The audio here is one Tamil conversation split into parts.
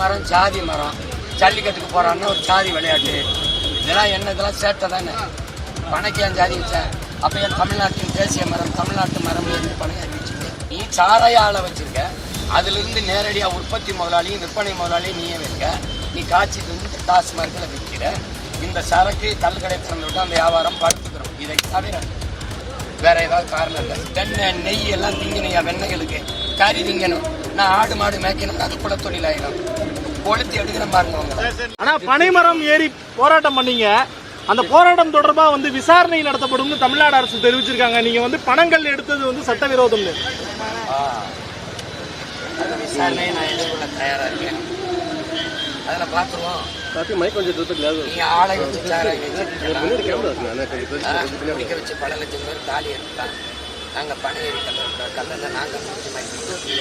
மரம் ஜாதி மரம். ஜல்லிக்கட்டுக்கு போகிறான்னா ஒரு ஜாதி விளையாட்டு. இதெல்லாம் என்ன? இதெல்லாம் சேட்டை தானே. பனைக்கு ஜாதி வச்சேன். அப்போ என் தமிழ்நாட்டின் தேசிய மரம் தமிழ்நாட்டு மரம் இருந்து பனை அறிவிச்சுங்க நீ சாராய ஆளை வச்சிருக்க நேரடியாக உற்பத்தி முதலாளியும் விற்பனை முதலாளியும் நீயே வைக்க நீ காட்சி வந்து டாஸ்மார்க்கில் விற்கிற இந்த சரக்கு தள்ளுக்கடை திறந்துவிட்டு அந்த வியாபாரம் படுத்துக்கிறோம் இதை தவிர வேற ஏதாவது காரணம் இல்லை வெண்ணெய் நெய் எல்லாம் திங்கினையா வெண்ணெய்களுக்கு? கறி திங்கணும் நான் ஆடு மாடு மேய்க்கணும். அது கூட தொழிலாயிடும் கொளுத்தி எடுக்கிறேன் பாருங்க ஆனா பனைமரம் ஏறி போராட்டம் பண்ணீங்க. அந்த போராட்டம் தொடர்பா வந்து விசாரணை நடத்தப்படும்னு தமிழ்நாடு அரசு தெரிவிச்சிருக்காங்க. நீங்க வந்து பணங்கள் எடுத்தது வந்து. அந்த விசாரணையை நான் எதிர்கொள்ள தயாரா இருக்கேன். அதில் பார்த்துருவோம் கார்த்தி மைக் கொஞ்சம் தூரத்துக்கு ஆளை வச்சு கேமரா நான் கொஞ்சம் வச்சு பல லட்சம் பேர் தாலி நாங்கள் பனை ஏறி கல்லில் நாங்கள் முடிச்சு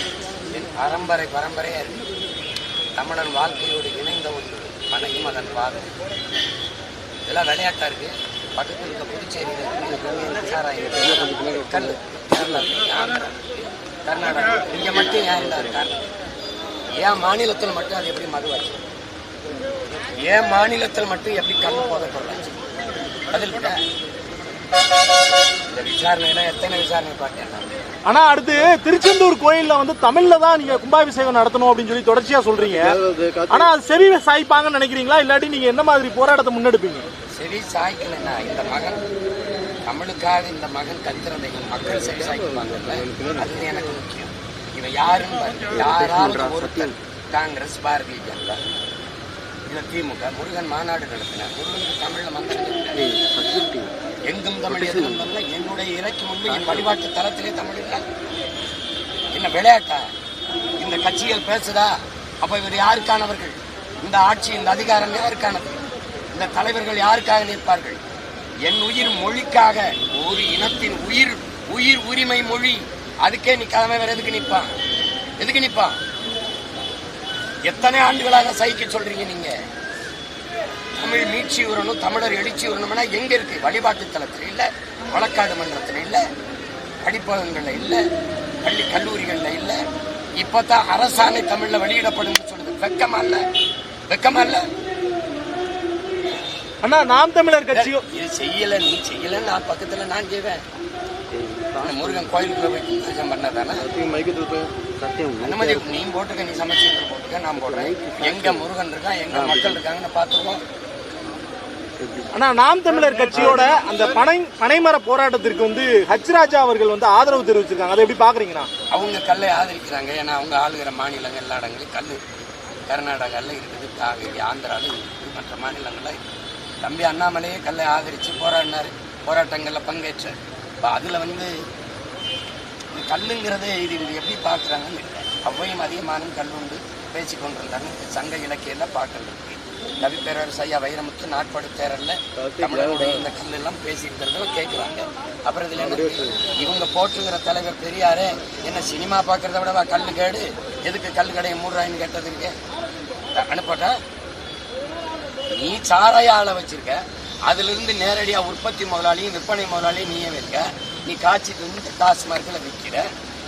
என் பரம்பரை பரம்பரையாக இருக்கு. தமிழன் வாழ்க்கையோடு இணைந்த ஒன்று பனையும் அதன் பாதை இதெல்லாம் விளையாட்டாக இருக்குது பக்கத்தில் இருக்க புதுச்சேரியில் சாராயம் கல் கேரளா கர்நாடகா. இங்கே மட்டும் ஏன் இல்லை இருக்காங்க ஏன் மாநிலத்தில் மட்டும் அது எப்படி மதுவாச்சு? ஏன் மாநிலத்தில் மட்டும் எப்படி கல் போதப்படுறாச்சு? அதில் விட விசாரணைனா எத்தனை விசாரணை பார்த்தேன் ஆனா அடுத்து திருச்செந்தூர் கோயில்ல வந்து தமிழ்ல தான் நீங்க கும்பாபிஷேகம் நடத்தணும் அப்படின்னு சொல்லி தொடர்ச்சியா சொல்றீங்க. ஆனா அது செவி சாய்ப்பாங்கன்னு நினைக்கிறீங்களா? இல்லாட்டி நீங்க என்ன மாதிரி போராட்டத்தை முன்னெடுப்பீங்க? செவி சாய்க்கலைன்னா இந்த மகன் தமிழுக்காக இந்த மகன் கத்துறதை இந்த மக்கள் செவி சாய்க்குவாங்கல்ல அது எனக்கு முக்கியம். இவன் யாருன்னு பாருங்க. யாராவது ஒருத்தர் காங்கிரஸ் பாரதிய ஜனதா. இல்ல திமுக முருகன் மாநாடு நடத்தினார். முருகனுக்கு தமிழ்ல மந்திரம். எங்கும் தமிழ் எதுவும் என்னுடைய இறக்கி முன்பு என் வழிபாட்டு தலத்திலே தமிழ் இல்லை. என்ன விளையாட்டா? இந்த கட்சிகள் பேசுதா? அப்ப இவர் யாருக்கானவர்கள்? இந்த ஆட்சி இந்த அதிகாரம் யாருக்கானது? இந்த தலைவர்கள் யாருக்காக நிற்பார்கள்? என் உயிர் மொழிக்காக ஒரு இனத்தின் உயிர் உயிர் உரிமை மொழி. அதுக்கே நிக்காம வேற எதுக்கு நிற்பான்? எதுக்கு நிற்பான்? எத்தனை ஆண்டுகளாக சகிக்க சொல்றீங்க நீங்க? தமிழ் மீட்சி உரணும் தமிழர் எழுச்சி உரணும்னா எங்க இருக்கு? வழிபாட்டு தலத்தில் இல்ல வழக்காடு மன்றத்தில் இல்ல படிப்பகங்கள்ல இல்ல பள்ளி கல்லூரிகள்ல இல்ல. இப்பதான் அரசாணை தமிழ்ல வெளியிடப்படும் சொல்லுது வெக்கமா இல்ல? வெக்கமா இல்ல? ஆனா நாம் தமிழர் கட்சியும் இது செய்யல நீ செய்யல நான் பக்கத்துல நான் செய்வேன் முருகன் கோயிலுக்குள்ள போய் பூஜை பண்ணதானே? மைக்கு தூக்கு சத்தியம். அனுமதி நீ போட்டுக்க நீ சமைச்சு போட்டுக்க நான் போடுறேன். எங்க முருகன் இருக்கான் எங்க மக்கள் இருக்காங்கன்னு பாத்துருவோம் ஆனா நாம் தமிழர் கட்சியோட அந்த பனை பனைமர போராட்டத்திற்கு வந்து ஹச்ராஜா அவர்கள் வந்து ஆதரவு தெரிவிச்சிருக்காங்க. அதை எப்படி பாக்குறீங்கண்ணா? அவங்க கல்லை ஆதரிக்கிறாங்க. ஏன்னா அவங்க ஆளுகிற மாநிலங்கள் எல்லா இடங்களையும் கல் கர்நாடகாவில் இருக்குது. காவேரி ஆந்திராவில் இருக்குது. மற்ற மாநிலங்களில் தம்பி அண்ணாமலையே கல்லை ஆதரித்து போராடினார். போராட்டங்களில் பங்கேற்றார். இப்போ அதில் வந்து இது கல்லுங்கிறதே இது எப்படி பார்க்குறாங்கன்னு இல்லை அவ்வையும் அதிகமான கல் உண்டு பேசி கொண்டிருந்தாங்க சங்க இலக்கியெல்லாம் பாக்கள் இருக்கு கவி பேரரசு ஐயா வைரமுத்து நாட்பாடு தேரல்ல தமிழருடைய இந்த கல் எல்லாம் பேசியிருக்கிறத கேட்குறாங்க. அப்புறம் இதில் என்ன? இவங்க போட்டுங்கிற தலைவர் பெரியாரே என்ன சினிமா பார்க்கறத விடவா கல் கேடு? எதுக்கு கல் கடையை மூடுறாயின்னு கேட்டதுக்கு அனுப்பட்டா? நீ சாராய ஆளை வச்சிருக்க. அதுல இருந்து நேரடியா உற்பத்தி முதலாளியும் விற்பனை முதலாளியும் நீயே வைக்க. நீ காட்சி வந்து டாஸ்மார்க்கில் விற்கிற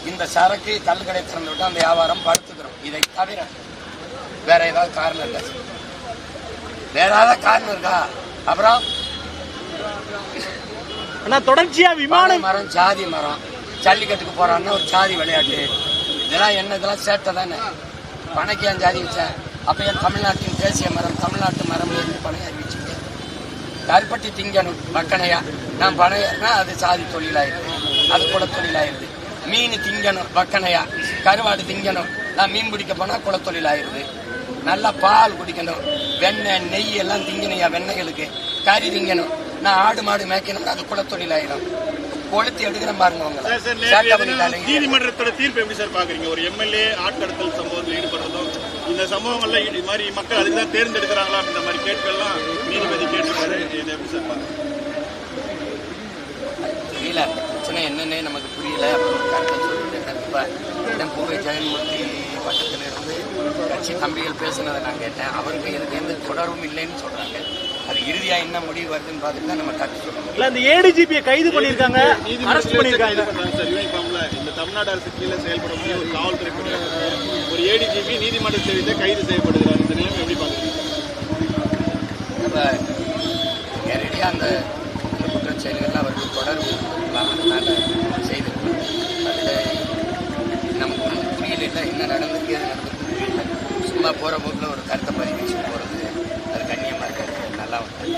இந்த சரக்கு கல்கடை திறந்து விட்டு அந்த வியாபாரம் படுத்துக்கிறோம் இதை தவிர வேற ஏதாவது காரணம் இருக்கா? வேற ஏதாவது காரணம் இருக்கா? அப்புறம்? ஆனா தொடர்ச்சியா விமான மரம் ஜாதி மரம். ஜல்லிக்கட்டுக்கு போறான்னா ஒரு ஜாதி விளையாட்டு. இதெல்லாம் என்ன? இதெல்லாம் சேட்டை தானே. பனைக்கு ஏன் ஜாதி வச்சேன் அப்ப என் தமிழ்நாட்டின் தேசிய மரம் தமிழ்நாட்டு மரம் என்று பனை அறிவிச்சுங்க? கருப்பட்டி திங்கணும் மக்கனையா? நான் பனையனா அது சாதி தொழிலாயிருது அது குல தொழிலாயிருது மீன் திங்கணும் வக்கனையா கருவாடு திங்கணும் நான் மீன் பிடிக்க போனா குலத்தொழிலாயிருது நல்லா பால் குடிக்கணும். வெண்ணெய் நெய் எல்லாம் திங்கணையா வெண்ணெய்களுக்கு. கறி திங்கணும். நான் ஆடு மாடு மேய்க்கணும் அது குலத்தொழிலாயிடும் கொளுத்தி எடுக்கிறேன் பாருங்க. எதனா நீதிமன்றத்தோட தீர்ப்பு எப்படி சார் பாக்குறீங்க ஒரு எம்எல்ஏ ஆட்கடத்தல் சம்பவத்தில் ஈடுபடுறதும் இந்த சம்பவங்கள்ல இது மாதிரி மக்கள் அதுக்கு தான் தேர்ந்தெடுக்கிறாங்களா இந்த மாதிரி கேட்கலாம். நீதிபதி கேட்டிருக்காரு. இது எப்படி சார் பாக்குறீங்க அந்த பிரச்சனை என்னன்னே நமக்கு புரியல. அப்புறம் கருத்தை சொல்லிட்டு கண்டிப்பா பூவை ஜெகன்மூர்த்தி பக்கத்துல இருந்து கட்சி தம்பிகள் பேசுனதை நான் கேட்டேன். அவருக்கு எனக்கு எந்த தொடர்பும் இல்லைன்னு சொல்றாங்க. அது இறுதியா என்ன முடிவு வருதுன்னு பார்த்துட்டு தான் நம்ம கருத்து சொல்லணும் இல்ல இந்த ஏடிஜிபியை கைது பண்ணிருக்காங்க அரெஸ்ட் யூனிஃபார்ம்ல இந்த தமிழ்நாடு அரசு கீழே செயல்படக்கூடிய ஒரு காவல்துறை ஒரு ஏடிஜிபி நீதிமன்ற தெரிவித்த கைது செய்யப்படுகிறார். இந்த நிலைமை எப்படி பாக்குறீங்க நம்ம நேரடியாக அந்த அந்த குற்றச்செயல்கள் அவர்கள் தொடர்பு அதனால செய்திருக்கலாம் அதில் தெரியல என்ன நடந்திருக்கு அது நடந்திருக்கு சும்மா போகிற போக்கில் ஒரு கருத்தை பதிவு வச்சு போகிறது அது கண்ணியமாக இருக்காது. நல்லா வந்து